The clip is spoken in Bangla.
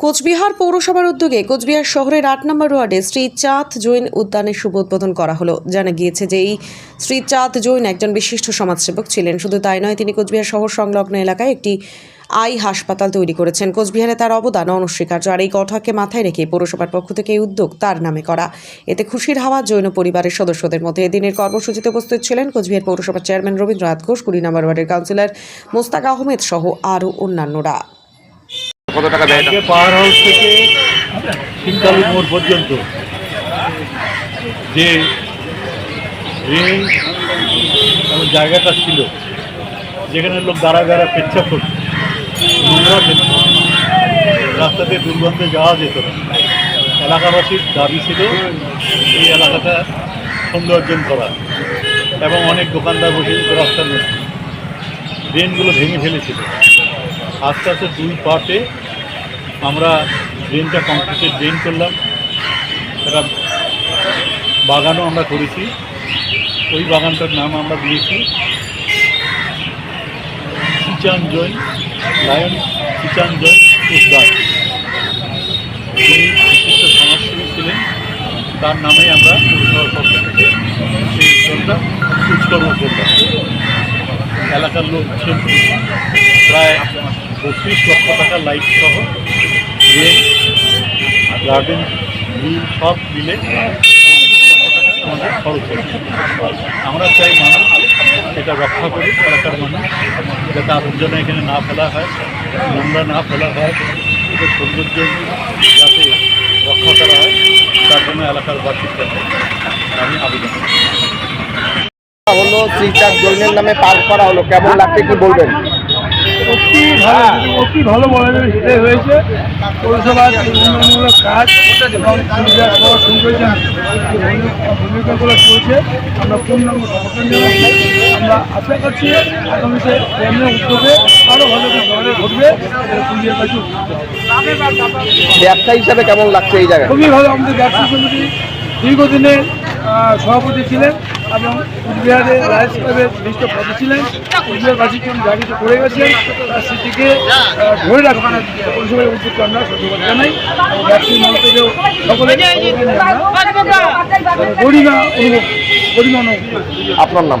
কোচবিহার পৌরসভার উদ্যোগে কোচবিহার শহরের আট নম্বর ওয়ার্ডে শ্রী চাঁদ জৈন উদ্যানের শুভ উদ্বোধন করা হলো। জানা গিয়েছে যে এই শ্রী চাঁদ জৈন একজন বিশিষ্ট সমাজসেবক ছিলেন। শুধু তাই নয়, তিনি কোচবিহার শহর সংলগ্ন এলাকায় একটি আই হাসপাতাল তৈরি করেছেন। কোচবিহারে তার অবদান অনস্বীকার্য। আর এই কথাকে মাথায় রেখে পৌরসভার পক্ষ থেকে এই উদ্যোগ তার নামে করা। এতে খুশির হাওয়া জৈন পরিবারের সদস্যদের মধ্যে এদিনের কর্মসূচিতে উপস্থিত ছিলেন কোচবিহার পৌরসভার চেয়ারম্যান রবীন্দ্রনাথ ঘোষ, কুড়ি নম্বর ওয়ার্ডের কাউন্সিলর মোস্তাক আহমেদ সহ আরও অন্যান্যরা। কত টাকা ব্যয় পাওয়ার হাউস থেকে সিংকালি মোড় পর্যন্ত যে রেল জায়গাটা ছিল, যেখানে লোক দাঁড়া দাঁড়া পেচ্ছাপ করত, নোংরা ফেলত রাস্তাতে দুর্গন্ধে যাওয়া যেত না। এলাকাবাসীর দাবি ছিল এই এলাকাটা সৌন্দর্যন করা এবং অনেক দোকানদার বসে রাস্তার মধ্যে। ড্রেনগুলো ভেঙে ফেলেছিল। আস্তে আস্তে দুই পার্টে আমরা ড্রেনটা কংক্রিটের ড্রেন করলাম। একটা বাগানও আমরা করেছি। ওই বাগানটার নাম আমরা দিয়েছি। কিচান জৈন, লায়ন কিচান জৈন উদ্যান সমাজসেবী ছিলেন। তার নামে আমরা পৌরসভার পক্ষ থেকে সেই উদ্যানটা উৎসর্গ করলাম। এলাকার লোক প্রায় বত্রিশ লক্ষ টাকা লাইট সহ রেল গার্ডেন গ্রিল সব মিলে আমাদের খরচ আমরা চাই মানুষ এটা রক্ষা করি এলাকার মানুষ, যাতে আবর্জনা এখানে না ফেলা হয়, নোংরা না ফেলা হয়, এটা সৌন্দর্য যাতে রক্ষা করা হয়, তার জন্য এলাকার কাছে আমি আবেদন হলো শ্রীচাঁদ জৈনের নামে পার্ক করা হলো, কেমন লাগছে কি বলবেন? অতি ভালো অতি ভালো বলা যাবে সেটাই হয়েছে। পৌরসভার উন্নয়নমূলক কাজ এবং ভূমিকাগুলো চলছে। আমরা পূর্ণাঙ্গ সমর্থন আমরা আশা করছি আগামীতে কেন্দ্রের উদ্যোগে আরও ভালো ঘটবে পুলিশের কাছে ব্যবসা হিসাবে কেমন লাগছে এই জায়গায়? খুবই ভালো। আমাদের ব্যবসা সমিতি দীর্ঘদিনের সভাপতি ছিলেন। এবং কুচবিহারের রাইস ক্লাবের বিশিষ্ট পদে ছিলেন। কুচবিহারবাসীর জন্য জাগিত করে গেছেন তার স্মৃতিকে ধরে রাখার পরিষেবার উদ্যোগ আমরা সত্যবাদ জানাই। ব্যক্তি ব্যবসায়ী সকলে গরিমা অনুভব গরিমা অনুভব। আপনার নাম?